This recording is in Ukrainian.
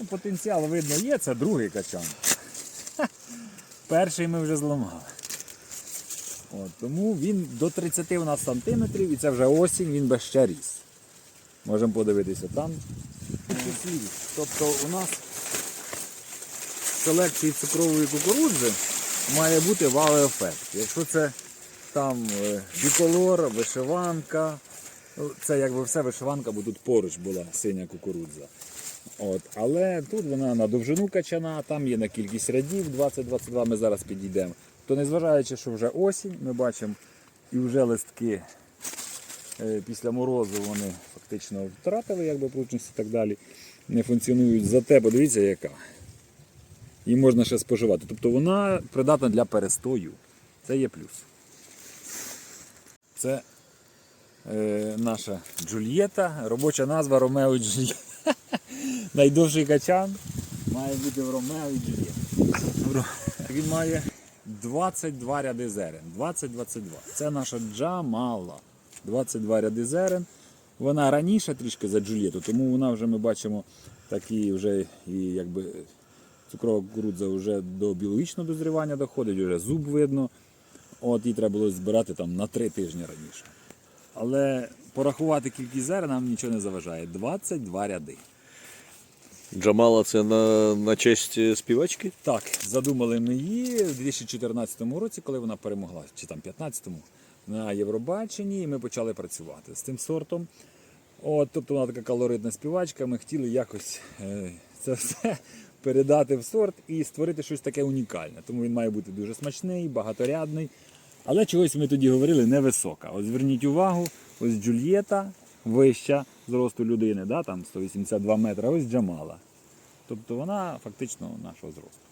Ну, потенціал видно є, це другий качан. Перший ми вже зламали. От, тому він до 30 у нас сантиметрів і це вже осінь, він би ще ріс. Можемо подивитися там. Тобто у нас в селекції цукрової кукурудзи має бути вау-ефект. Якщо це там е, біколор, вишиванка, ну, це якби все вишиванка, бо тут поруч була синя кукурудза. От, але тут вона на довжину качана, там є на кількість рядів 20-22, ми зараз підійдемо. То незважаючи, що вже осінь, ми бачимо і вже листки е, після морозу вони фактично втратили якби, прочність і так далі, не функціонують. Зате подивіться, яка. Її можна ще споживати. Тобто вона придатна для перестою. Це є плюс. Це е, наша Джульєта, робоча назва Ромео Джульєта. Найдовший качан має бути в Ромео і Джульєта. Він має 22 ряди зерен. 20-22. Це наша Джамала. 22 ряди зерен. Вона раніше трішки за Джульєту, тому вона вже ми бачимо такі вже і якби цукрова кукурудза вже до біологічного дозрівання доходить, вже зуб видно. От її треба було збирати там на 3 тижні раніше. Але порахувати кількість зерен нам нічого не заважає. 22 ряди. Джамала це на, на честь е, співачки? Так, задумали ми її у 2014 році, коли вона перемогла, чи там 15-му, на Євробаченні, і ми почали працювати з цим сортом. От, тобто вона така калоритна співачка, ми хотіли якось е, це все передати в сорт і створити щось таке унікальне. Тому він має бути дуже смачний, багаторядний. Але чогось ми тоді говорили невисока. От зверніть увагу, ось Джульєта вища зросту людини, да, там 182 метри, а ось Джамала. Тобто вона фактично нашого зросту.